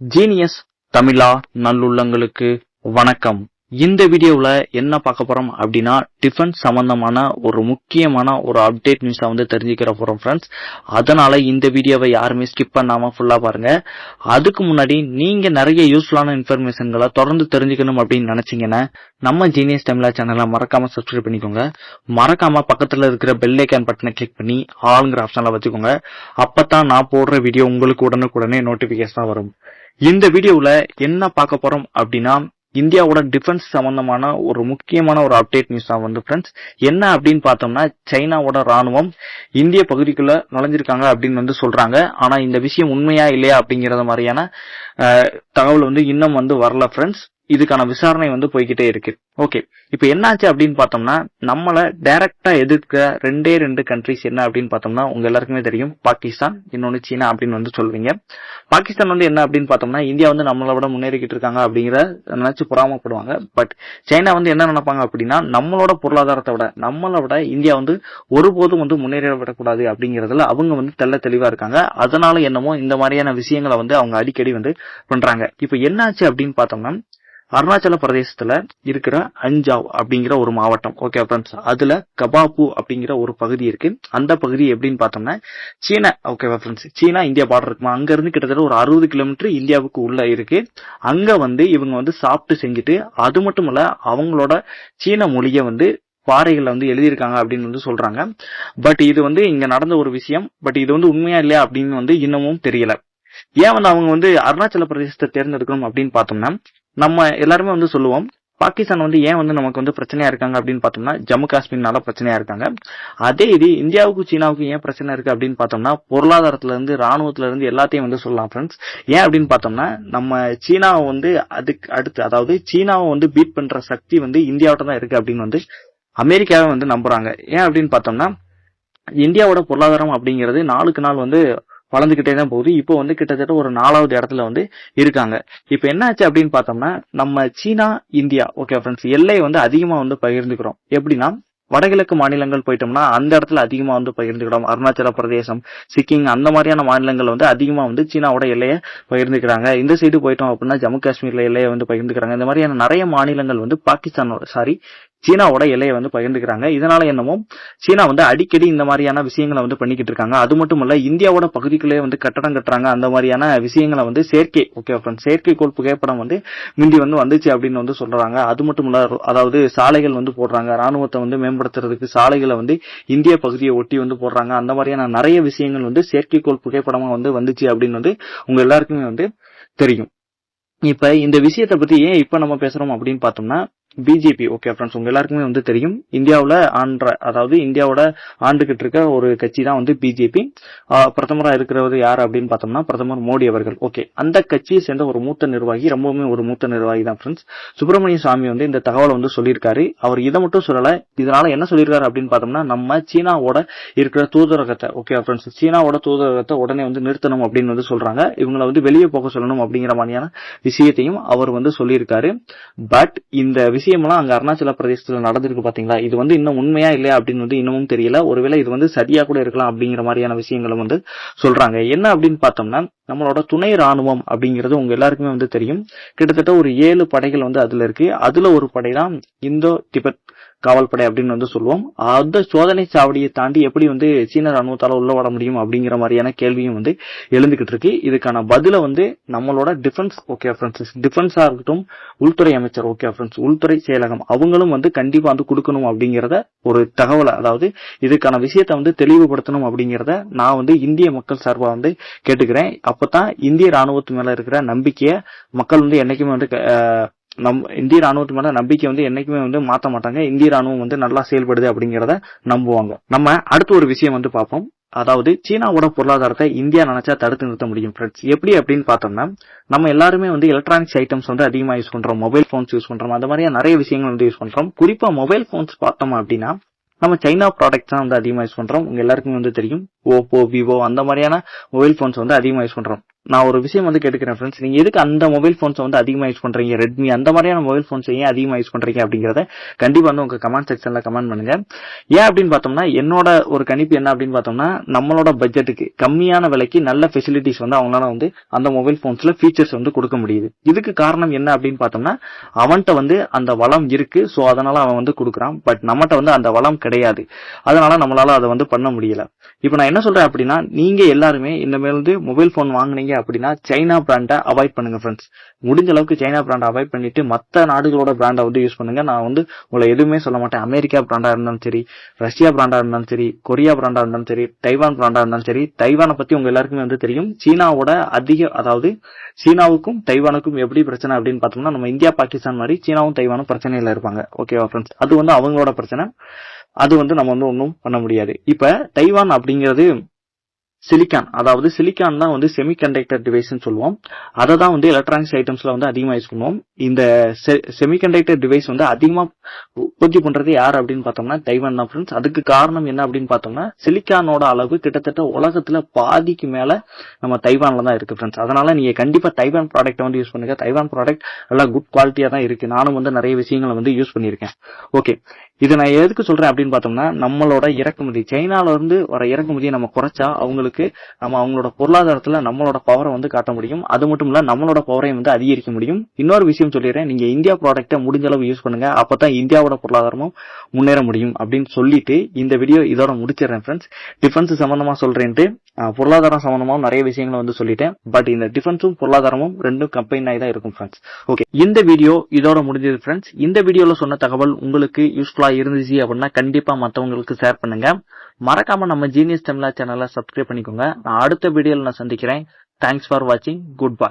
Genius தமிழா நல்லுள்ளங்களுக்கு வணக்கம். இந்த வீடியோவில் என்ன பார்க்க போறோம் அப்படின்னா டிஃபென்ஸ் சம்பந்தமான ஒரு முக்கியமான ஒரு அப்டேட் நியூஸாக வந்து தெரிஞ்சுக்கிற போறோம் ஃப்ரெண்ட்ஸ் அதனால இந்த வீடியோவை யாருமே ஸ்கிப் பண்ணாம ஃபுல்லா பாருங்க. அதுக்கு முன்னாடி நீங்க நிறைய யூஸ்ஃபுல்லான இன்ஃபர்மேஷன்களை தொடர்ந்து தெரிஞ்சுக்கணும் அப்படின்னு நினைச்சீங்கன்னா நம்ம ஜீனியஸ் தமிழா சேனலை மறக்காம சப்ஸ்கிரைப் பண்ணிக்கோங்க. மறக்காம பக்கத்தில் இருக்கிற பெல் ஐக்கான் பட்டனை கிளிக் பண்ணி ஆளுங்கிற ஆப்ஷன்ல வச்சுக்கோங்க. அப்பதான் நான் போடுற வீடியோ உங்களுக்கு உடனுக்குடனே நோட்டிஃபிகேஷனாக வரும். இந்த வீடியோவில் என்ன பார்க்க போறோம் அப்படின்னா இந்தியாவோட டிஃபென்ஸ் சம்பந்தமான ஒரு முக்கியமான ஒரு அப்டேட் நியூஸ் தான் வந்து ஃப்ரெண்ட்ஸ் என்ன அப்படின்னு பார்த்தோம்னா சைனாவோட ராணுவம் இந்திய பகுதிக்குள்ள நுழைஞ்சிருக்காங்க அப்படின்னு வந்து சொல்றாங்க. ஆனா இந்த விஷயம் உண்மையா இல்லையா அப்படிங்கறத மாதிரியான தகவல் வந்து இன்னும் வந்து வரல ஃப்ரெண்ட்ஸ் இதுக்கான விசாரணை வந்து போய்கிட்டே இருக்கு. ஓகே இப்போ என்னாச்சு அப்படின்னு பார்த்தோம்னா நம்மள டைரக்டா எதிர்க்க ரெண்டே ரெண்டு கண்ட்ரிஸ் என்ன அப்படின்னு பார்த்தோம்னா உங்க எல்லாருக்குமே தெரியும். பாகிஸ்தான் இன்னொன்னு சீனா அப்படின்னு வந்து சொல்வீங்க பாகிஸ்தான் வந்து என்ன அப்படின்னு பார்த்தோம்னா இந்தியா வந்து நம்மளை விட முன்னேறிக்கிட்டு இருக்காங்க அப்படிங்கிற நினைச்சு பொறாமப்படுவாங்க. பட் சைனா வந்து என்ன நினைப்பாங்க அப்படின்னா நம்மளோட பொருளாதாரத்தை விட நம்மளை விட இந்தியா வந்து ஒருபோதும் வந்து முன்னேற விடக்கூடாது அப்படிங்கறதுல அவங்க வந்து தெல்ல தெளிவா இருக்காங்க. அதனால என்னமோ இந்த மாதிரியான விஷயங்களை வந்து அவங்க அடிக்கடி வந்து பண்றாங்க. இப்போ என்னாச்சு அப்படின்னு பார்த்தோம்னா அருணாச்சல பிரதேசத்துல இருக்கிற அஞ்சாவ் அப்படிங்கிற ஒரு மாவட்டம். ஓகே ஃப்ரெண்ட்ஸ் அதுல கபாபு அப்படிங்கிற ஒரு பகுதி இருக்கு. அந்த பகுதி எப்படின்னு பார்த்தோம்னா சீனா ஓகேவா ஃப்ரெண்ட்ஸ் சீனா இந்தியா பார்டர் இருக்குமா? அங்க இருந்து கிட்டத்தட்ட ஒரு அறுபது கிலோமீட்டர் இந்தியாவுக்கு உள்ள இருக்கு. அங்க வந்து இவங்க வந்து சாப்பிட்டு செஞ்சுட்டு அது மட்டும் இல்ல அவங்களோட சீன மொழியை வந்து பாறைகள்ல வந்து எழுதியிருக்காங்க அப்படின்னு வந்து சொல்றாங்க. பட் இது வந்து இங்க நடந்த ஒரு விஷயம். பட் இது வந்து உண்மையா இல்லையா அப்படின்னு வந்து இன்னமும் தெரியல. ஏன் வந்து அவங்க வந்து அருணாச்சல பிரதேசத்தை தேர்ந்தெடுக்கணும் அப்படின்னு பார்த்தோம்னா நம்ம எல்லாருமே வந்து சொல்லுவோம் பாகிஸ்தான் வந்து ஏன் வந்து நமக்கு வந்து பிரச்சனையா இருக்காங்க அப்படின்னு பார்த்தோம்னா ஜம்மு காஷ்மீர்னால பிரச்சனையா இருக்காங்க. அதே இது இந்தியாவுக்கும் சீனாவுக்கும் ஏன் பிரச்சனை இருக்கு அப்படின்னு பார்த்தோம்னா பொருளாதாரத்துல இருந்து ராணுவத்துல இருந்து எல்லாத்தையும் வந்து சொல்லலாம் ஃப்ரெண்ட்ஸ் ஏன் அப்படின்னு பார்த்தோம்னா நம்ம சீனாவை வந்து அதுக்கு அடுத்து அதாவது சீனாவை வந்து பீட் பண்ற சக்தி வந்து இந்தியாவிட்ட தான் இருக்கு அப்படின்னு வந்து அமெரிக்காவை வந்து நம்புறாங்க. ஏன் அப்படின்னு பார்த்தோம்னா இந்தியாவோட பொருளாதாரம் அப்படிங்கிறது நாளுக்கு நாள் வந்து வளர்ந்துக்கிட்டே தான் போகுது. இப்போ வந்து கிட்டத்தட்ட ஒரு நாலாவது இடத்துல வந்து இருக்காங்க. இப்போ என்னாச்சு அப்படின்னு பார்த்தோம்னா நம்ம சீனா இந்தியா ஓகே ஃப்ரெண்ட்ஸ் எல்லை வந்து அதிகமாக வந்து பகிர்ந்துக்கிறோம். எப்படின்னா வடகிழக்கு மாநிலங்கள் போயிட்டோம்னா அந்த இடத்துல அதிகமா வந்து பகிர்ந்துக்கிறோம். அருணாச்சல பிரதேசம் சிக்கிம் அந்த மாதிரியான மாநிலங்கள் வந்து அதிகமா வந்து சீனாவோட எல்லையை பகிர்ந்துக்கிறாங்க. இந்த சைடு போயிட்டோம் அப்படின்னா ஜம்மு காஷ்மீர்ல எல்லையை வந்து பகிர்ந்துக்கிறாங்க. இந்த மாதிரியான நிறைய மாநிலங்கள் வந்து பாகிஸ்தானோட சாரி சீனாவோட எல்லையை வந்து பகிர்ந்துக்கிறாங்க. இதனால என்னமோ சீனா வந்து அடிக்கடி இந்த மாதிரியான விஷயங்களை வந்து பண்ணிக்கிட்டு இருக்காங்க. அது மட்டும் இல்ல இந்தியாவோட பகுதிக்குள்ளே வந்து கட்டடம் கட்டுறாங்க. அந்த மாதிரியான விஷயங்களை வந்து செயற்கை ஓகே ஃப்ரெண்ட் செயற்கைக்கோள் புகைப்படம் வந்து முந்தி வந்து வந்துச்சு அப்படின்னு வந்து சொல்றாங்க. அது மட்டும் இல்ல அதாவது சாலைகள் வந்து போடுறாங்க. ராணுவத்தை வந்து மேம்படுத்துறதுக்கு சாலைகளை வந்து இந்திய பகுதியை ஒட்டி வந்து போடுறாங்க. அந்த மாதிரியான நிறைய விஷயங்கள் வந்து செயற்கைக்கோள் புகைப்படமா வந்து வந்துச்சு அப்படின்னு வந்து உங்க எல்லாருக்குமே வந்து தெரியும். இப்ப இந்த விஷயத்தை பத்தி ஏன் இப்ப நம்ம பேசுறோம் அப்படின்னு பார்த்தோம்னா பிஜேபி ஓகே ஃப்ரெண்ட்ஸ் உங்க எல்லாருக்குமே வந்து தெரியும். இந்தியாவில் ஆண்ட அதாவது இந்தியாவோட ஆண்டுகிட்டு இருக்க ஒரு கட்சி தான் வந்து பிஜேபி பிரதமரா இருக்கிறவர் யார் அப்படின்னு பார்த்தோம்னா பிரதமர் மோடி அவர்கள். ஓகே அந்த கட்சியை சேர்ந்த ஒரு மூத்த நிர்வாகி ரொம்பவுமே ஒரு மூத்த நிர்வாகி தான் ஃப்ரெண்ட்ஸ் சுப்பிரமணிய சாமி வந்து இந்த தகவலை வந்து சொல்லியிருக்காரு. அவர் இதை மட்டும் சொல்லல இதனால என்ன சொல்லியிருக்காரு அப்படின்னு பார்த்தோம்னா நம்ம சீனாவோட இருக்கிற தூதரகத்தை ஓகே ஃப்ரெண்ட்ஸ் சீனாவோட தூதரகத்தை உடனே வந்து நிறுத்தணும் அப்படின்னு வந்து சொல்றாங்க. இவங்களை வந்து வெளியே போக சொல்லணும் அப்படிங்கிற மாதிரியான விஷயத்தையும் அவர் வந்து சொல்லியிருக்காரு. பட் இந்த விஷயம் விஷயம்லாம் அங்க அருணாச்சல பிரதேசத்துல நடந்திருக்கு பாத்தீங்களா? இது வந்து இன்னும் உண்மையா இல்லையா அப்படின்னு வந்து இன்னமும் தெரியல. ஒருவேளை இது வந்து சரியா கூட இருக்கலாம் அப்படிங்கிற மாதிரியான விஷயங்களும் வந்து சொல்றாங்க. என்ன அப்படின்னு பார்த்தோம்னா நம்மளோட துணை ராணுவம் அப்படிங்கிறது உங்க எல்லாருக்குமே வந்து தெரியும். கிட்டத்தட்ட ஒரு ஏழு படைகள் வந்து அதுல இருக்கு. அதுல ஒரு படை தான் இந்தோ திபெத் காவல்படை அப்படின்னு வந்து சொல்லுவோம். அந்த சோதனை சாவடியை தாண்டி எப்படி வந்து சீன ராணுவத்தால உள்ள வர முடியும் அப்படிங்கிற மாதிரியான கேள்வியும் வந்து எழுந்துகிட்டு இருக்கு. இதுக்கான பதில வந்து நம்மளோட டிஃபென்ஸ் ஓகே ஃப்ரெண்ட்ஸ் டிஃபென்ஸா இருக்கட்டும் உள்துறை அமைச்சர் ஓகே ஃப்ரெண்ட்ஸ் உள்துறை செயலகம் அவங்களும் வந்து கண்டிப்பா வந்து கொடுக்கணும் அப்படிங்கறத ஒரு தகவலை அதாவது இதுக்கான விஷயத்தை வந்து தெளிவுபடுத்தணும் அப்படிங்கறத நான் வந்து இந்திய மக்கள் சார்பா வந்து கேட்டுக்கிறேன். அப்பதான் இந்திய ராணுவத்து மேல இருக்கிற நம்பிக்கையை மக்கள் வந்து என்னைக்குமே வந்து நம் இந்திய ராணுவத்து மேல நம்பிக்கை வந்து என்னைக்குமே வந்து மாற்ற மாட்டாங்க. இந்திய ராணுவம் வந்து நல்லா செயல்படுது அப்படிங்கறத நம்புவாங்க. நம்ம அடுத்த ஒரு விஷயம் வந்து பார்ப்போம். அதாவது சீனாவோட பொருளாதாரத்தை இந்தியா நினைச்சா தடுத்து நிறுத்த முடியும் ஃப்ரெண்ட்ஸ் எப்படி அப்படின்னு பார்த்தோம்னா நம்ம எல்லாருமே வந்து எலக்ட்ரானிக்ஸ் ஐட்டம்ஸ் வந்து அதிகமா யூஸ் பண்றோம். மொபைல் போன்ஸ் யூஸ் பண்றோம். அந்த மாதிரியா நிறைய விஷயங்கள் வந்து யூஸ் பண்றோம். குறிப்பா மொபைல் போன்ஸ் பார்த்தோம் அப்படின்னா நம்ம சைனா ப்ராடக்ட்ஸ் தான் வந்து அதிகமாக யூஸ் பண்றோம். உங்க எல்லாருக்குமே வந்து தெரியும். ஓப்போ விவோ அந்த மாதிரியான மொபைல் போன்ஸ் வந்து அதிகமாக யூஸ் பண்றோம். நான் ஒரு விஷயம் வந்து கேட்டுக்கிறேன் ஃப்ரெண்ட்ஸ் நீங்கள் எதுக்கு அந்த மொபைல் ஃபோன்ஸை வந்து அதிகமாக யூஸ் பண்ணுறீங்க ரெட்மி அந்த மாதிரியான மொபைல் ஃபோன்ஸை ஏன் அதிகமாக யூஸ் பண்ணுறீங்க அப்படிங்கறத கண்டிப்பாக வந்து உங்கள் கமெண்ட் செக்ஷனில் கமெண்ட் பண்ணுங்க. ஏன் அப்படின்னு பார்த்தோம்னா என்னோட ஒரு கணிப்பு என்ன அப்படின்னு பார்த்தோம்னா நம்மளோட பட்ஜெட்டுக்கு கம்மியான விலைக்கு நல்ல ஃபெசிலிட்டிஸ் வந்து அவங்களால வந்து அந்த மொபைல் ஃபோன்ஸில் ஃபீச்சர்ஸ் வந்து கொடுக்க முடியுது. இதுக்கு காரணம் என்ன அப்படின்னு பார்த்தோம்னா அவன்கிட்ட வந்து அந்த வளம் இருக்கு ஸோ அதனால அவன் வந்து கொடுக்குறான். பட் நம்மகிட்ட வந்து அந்த வளம் கிடையாது. அதனால நம்மளால அதை வந்து பண்ண முடியல. இப்போ நான் என்ன சொல்றேன் அப்படின்னா நீங்க எல்லாருமே இந்த மேல மொபைல் ஃபோன் வாங்குனீங்க அப்படின்னா சைனா பிராண்டை அவாய்ட் பண்ணுங்க ஃப்ரெண்ட்ஸ் முடிஞ்ச அளவுக்கு சைனா பிராண்டை அவாய்ட் பண்ணிட்டு மத்த நாடுகளோட பிராண்டை வந்து யூஸ் பண்ணுங்க. நான் வந்து உங்களை எதுவுமே சொல்ல மாட்டேன். அமெரிக்கா பிராண்டா இருந்தாலும் சரி ரஷ்யா பிராண்டா இருந்தாலும் சரி கொரியா பிராண்டா இருந்தாலும் சரி தைவான் பிராண்டா இருந்தாலும் சரி தைவானை பத்தி உங்க எல்லாருக்குமே வந்து தெரியும். சீனாவோட அதிக அதாவது சீனாவுக்கும் தைவானுக்கும் எப்படி பிரச்சனை அப்படின்னு பார்த்தோம்னா நம்ம இந்தியா பாகிஸ்தான் மாதிரி சீனாவும் தைவானும் பிரச்சனையில இருப்பாங்க. ஓகேவா ஃப்ரெண்ட்ஸ் அது வந்து அவங்களோட பிரச்சனை. அது வந்து நம்ம வந்து ஒன்றும் பண்ண முடியாது. இப்ப தைவான் அப்படிங்கிறது சிலிக்கான் அதாவது சிலிக்கான் தான் வந்து செமிகண்டக்டர் டிவைஸ்னு சொல்லுவோம். அதை தான் வந்து எலக்ட்ரானிக்ஸ் ஐட்டம்ஸ்ல வந்து அதிகமாக யூஸ் பண்ணுவோம். இந்த செமிகண்டக்டர் டிவைஸ் வந்து அதிகமாக உற்பத்தி பண்றது யார் அப்படின்னு பார்த்தோம்னா தைவான் தான் ஃப்ரெண்ட்ஸ் அதுக்கு காரணம் என்ன அப்படின்னு பார்த்தோம்னா சிலிக்கானோட அளவு கிட்டத்தட்ட உலகத்துல பாதிக்கு மேல நம்ம தைவான்ல தான் இருக்கு ஃப்ரெண்ட்ஸ் அதனால நீங்க கண்டிப்பா தைவான் ப்ராடக்ட் வந்து யூஸ் பண்ணுங்க. தைவான் ப்ராடக்ட் நல்லா குட் குவாலிட்டியா தான் இருக்கு. நானும் வந்து நிறைய விஷயங்களை வந்து யூஸ் பண்ணியிருக்கேன். ஓகே இது நான் எதுக்கு சொல்றேன் அப்படின்னு பார்த்தோம்னா நம்மளோட இறக்குமதி சைனால இருந்து வர இறக்குமதியை நம்ம குறைச்சா அவங்களுக்கு நம்ம அவங்களோட பொருளாதாரத்துல நம்மளோட பவரை வந்து காட்ட முடியும். அது மட்டும் இல்ல நம்மளோட பவரையும் வந்து அதிகரிக்க முடியும். இன்னொரு விஷயம் சொல்லிடுறேன் நீங்க இந்தியா ப்ராடக்ட்டை முடிஞ்ச அளவு யூஸ் பண்ணுங்க அப்பதான் இந்தியாவோட பொருளாதாரமும் முன்னேற முடியும் அப்படின்னு சொல்லிட்டு இந்த வீடியோ இதோட முடிச்சிடுறேன் ஃப்ரெண்ட்ஸ் டிஃபென்ஸ் சம்பந்தமா சொல்றேன்ட்டு பொருளாதாரம் சம்பந்தமாவும் நிறைய விஷயங்களை வந்து சொல்லிட்டேன். பட் இந்த டிஃபென்ஸும் பொருளாதாரமும் ரெண்டும் கம்பைன் ஆகி தான் இருக்கும் ஃப்ரெண்ட்ஸ் ஓகே இந்த வீடியோ இதோட முடிஞ்சது ஃப்ரெண்ட்ஸ் இந்த வீடியோல சொன்ன தகவல் உங்களுக்கு யூஸ்ஃபுல்லா இருந்துச்சு அப்படின்னா கண்டிப்பா மத்தவங்களுக்கு ஷேர் பண்ணுங்க. மறக்காம நம்ம ஜீனியஸ் தமிழா சேனலை சப்ஸ்கிரைப் பண்ணிக்கோங்க. நான் அடுத்த வீடியோவில் நான் சந்திக்கிறேன். தேங்க்ஸ் ஃபார் வாட்சிங் குட் பாய்